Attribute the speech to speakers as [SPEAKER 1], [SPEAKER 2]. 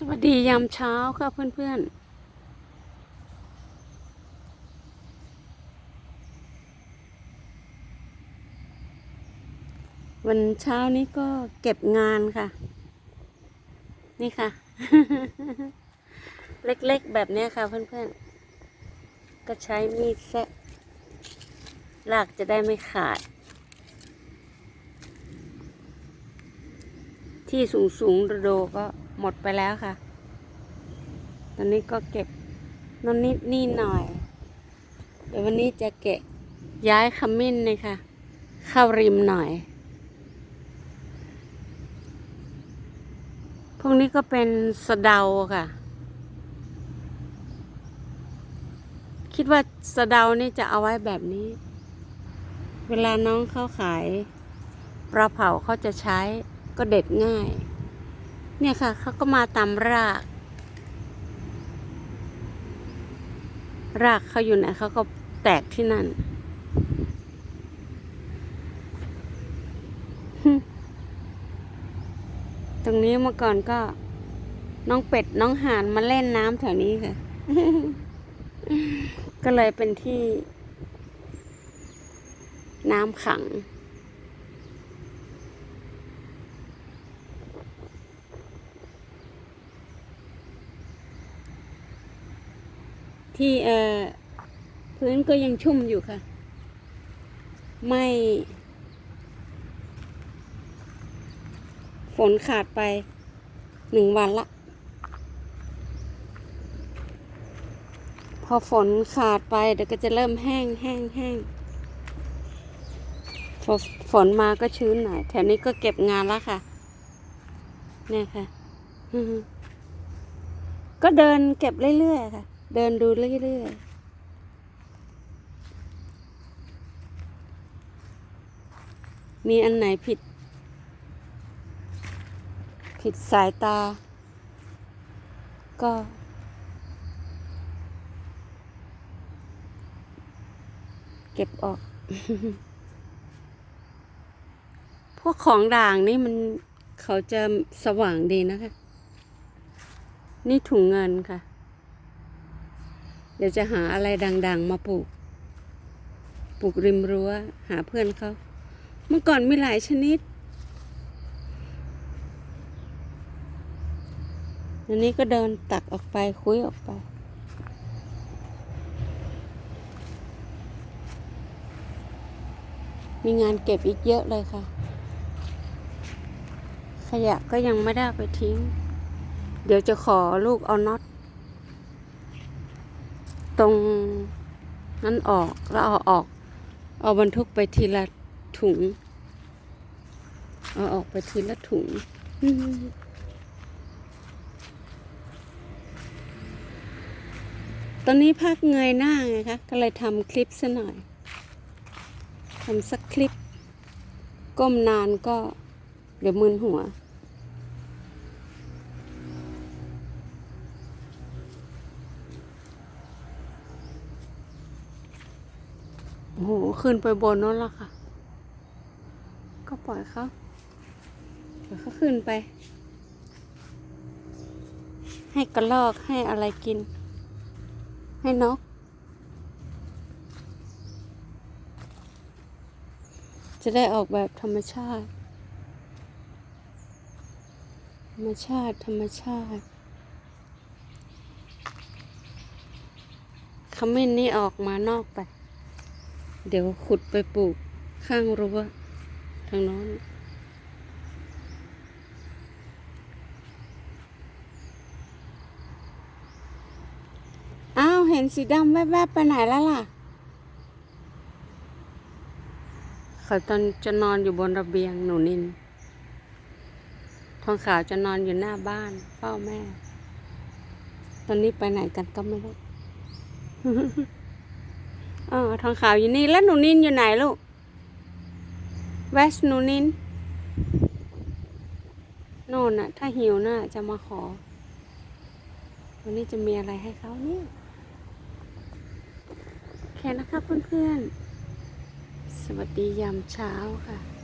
[SPEAKER 1] สวัสดียามเช้าค่ะเพื่อนๆ วันเช้านี้ก็เก็บงานค่ะ นี่ค่ะ เล็กๆแบบนี้ค่ะเพื่อนๆ ก็ใช้มีดแซะรากจะได้ไม่ขาด ที่สูงสูงๆระโดก็ หมดไปแล้วค่ะ ตอนนี้ก็เก็บนนนิดนี่หน่อย เดี๋ยววันนี้จะเกะย้ายขมิ้นเลยค่ะ เข้าริมหน่อย พวกนี้ก็เป็นสะเดาค่ะ คิดว่าสะเดานี่จะเอาไว้แบบนี้ เวลาน้องเขาขายปลาเผาเขาจะใช้ก็เด็ดง่าย เนี่ยค่ะเขาก็มาตามราก รากเขาอยู่ไหนเขาก็แตกที่นั่น ตรงนี้เมื่อก่อนก็ น้องเป็ดน้องห่านมาเล่นน้ำแถวนี้ค่ะ ก็เลยเป็นที่ น้ำขัง ที่เอ่อพื้นก็ยังชุ่มอยู่ค่ะ ไม่ ฝนขาดไปหนึ่งวันละ พอฝนขาดไปเดี๋ยวก็จะเริ่มแห้งแห้งแห้งฝนฝนมาก็ชื้นหน่อย แถวนี้ก็เก็บงานแล้วค่ะ เนี่ยค่ะ ก็เดินเก็บเรื่อยๆค่ะ เดินดูเรื่อยๆ มีอันไหนผิด ผิดสายตา ก็ เก็บออก พวกของด่างนี่มันเขาจะสว่างดีนะคะ นี่ถุงเงินค่ะ เดี๋ยวจะหาอะไรดัง ๆ มาปลูก ปลูกริมรั้ว หาเพื่อนเขา เมื่อก่อนมีหลายชนิด อันนี้ก็เดินตักออกไปคุยออกไปมีงานเก็บอีกเยอะเลยค่ะ ขยะก็ยังไม่ได้ไปทิ้ง เดี๋ยวจะขอลูกเอาน็อต ตรงนั้นออกแล้วเอาออก เอาบรรทุกไปทีละถุง เอาออกไปทีละถุงตอนนี้พักเงยหน้าไงคะ ก็เลยทำคลิปซะหน่อยทำสักคลิป ก้มนานก็เดี๋ยวมึนหัว โอ้โหขึ้นไปบนนั่นละค่ะ ก็ปล่อยเขาปล่อยเขาขึ้นไป ให้กระลอกให้อะไรกิน ให้นก จะได้ออกแบบธรรมชาติ ธรรมชาติ ธรรมชาติขมิ้นนี่ออกมานอกไป เดี๋ยวขุดไปปลูกข้างรั้วทางโน้นอ้าว เห็นสีดำแวบๆไปไหนแล้วล่ะเขาตอนจะนอนอยู่บนระเบียงหนูนิน ทองขาวจะนอนอยู่หน้าบ้านเฝ้าแม่ ตอนนี้ไปไหนกันก็ไม่รู้ เออทองขาวอยู่นี่แล้วหนูนินอยู่ไหนลูกเวสหนูนินโน่นน่ะ ถ้าหิวน่ะจะมาขอ วันนี้จะมีอะไรให้เขาเนี่ยโอเคนะคะเพื่อนๆ สวัสดียามเช้าค่ะ